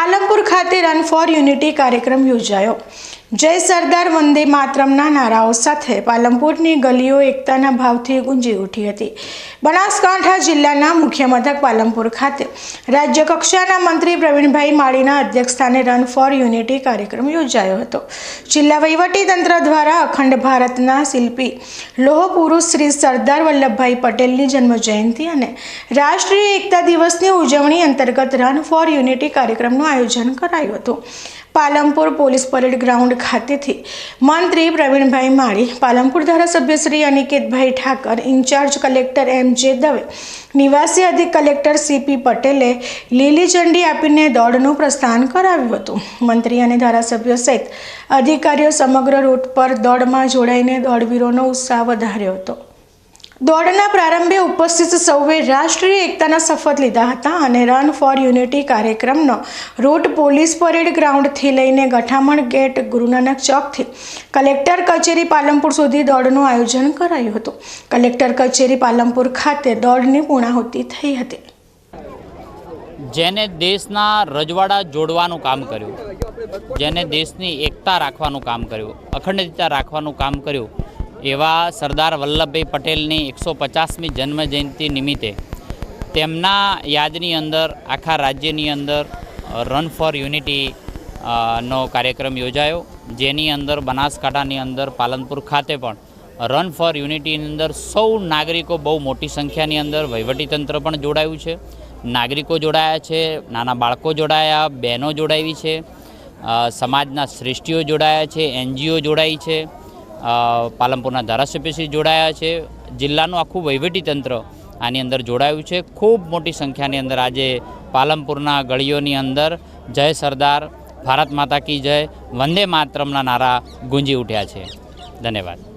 પાલનપુર ખાતે run for unity કાર્યક્રમ યોજાયો. જય સરદાર વંદે માતરમના નારાઓ સાથે પાલનપુરની ગલીઓ એકતાના ભાવથી ગુંજી ઉઠી હતી. બનાસકાંઠા જિલ્લાના મુખ્ય મથક પાલનપુર ખાતે રાજ્ય કક્ષાના મંત્રી પ્રવીણભાઈ માળીના અધ્યક્ષસ્થાને રન ફોર યુનિટી કાર્યક્રમ યોજાયો હતો. જિલ્લા વહીવટીતંત્ર દ્વારા અખંડ ભારતના શિલ્પી લોહ પુરુષ શ્રી સરદાર વલ્લભભાઈ પટેલની જન્મ જયંતિ અને રાષ્ટ્રીય એકતા દિવસની ઉજવણી અંતર્ગત રન ફોર યુનિટી કાર્યક્રમનું આયોજન કરાયું હતું. પાલનપુર પોલીસ પરેડ ગ્રાઉન્ડ ખાતેથી મંત્રી પ્રવીણભાઈ માળી પાલમપુર ધારાસભ્ય Shri Aniketbhai Thakar, in charge collector M J Dave, નિવાસી અધિક કલેક્ટર સીપી પટેલે લીલી ઝંડી આપીને દોડનું પ્રસ્થાન કરાવ્યું હતું. મંત્રી અને ધારાસભ્યો સહિત અધિકારીઓ સમગ્ર રૂટ પર દોડમાં જોડાઈને દોડવીરોનો ઉત્સાહ વધાર્યો હતો. દોડના પ્રારંભે ઉપસ્થિત સૌએ રાષ્ટ્રીય એકતાના શપથ લીધા હતા અને રન ફોર યુનિટી કાર્યક્રમનો રૂટ પોલીસ પરેડ ગ્રાઉન્ડથી લઈને ગઠામણ ગેટ ગુરુનાનક ચોકથી કલેક્ટર કચેરી પાલનપુર સુધી દોડનું આયોજન કરાયું હતું. કલેક્ટર કચેરી પાલનપુર ખાતે દોડની પૂર્ણાહુતિ થઈ હતી. જેને દેશના રજવાડા જોડવાનું કામ કર્યું, જેને દેશની એકતા રાખવાનું કામ કર્યું, અખંડિતતા રાખવાનું કામ કર્યું એવા સરદાર વલ્લભભાઈ પટેલની એકસો પચાસમી જન્મજયંતિ નિમિત્તે તેમના યાદની અંદર, આખા રાજ્યની અંદર રન ફોર યુનિટી નો કાર્યક્રમ યોજાયો. જેની અંદર બનાસકાંઠાની અંદર, પાલનપુર ખાતે પણ રન ફોર યુનિટીની અંદર સૌ નાગરિકો બહુ મોટી સંખ્યાની અંદર વહીવટીતંત્ર પણ જોડાયું છે. નાગરિકો જોડાયા છે, નાના બાળકો જોડાયા, બહેનો જોડાવી છે સમાજના શ્રેષ્ઠીઓ જોડાયા છે, એનજીઓ જોડાઈ છે. પાલનપુરના ધારાસભ્યશ્રી જોડાયા છે. જિલ્લાનું આખું વહીવટીતંત્ર આની અંદર જોડાયું છે. ખૂબ મોટી સંખ્યાની અંદર આજે પાલનપુરના ગળીઓની અંદર જય સરદાર, ભારત માતા કી જય, વંદે માતરમના નારા ગુંજી ઉઠ્યા છે. ધન્યવાદ.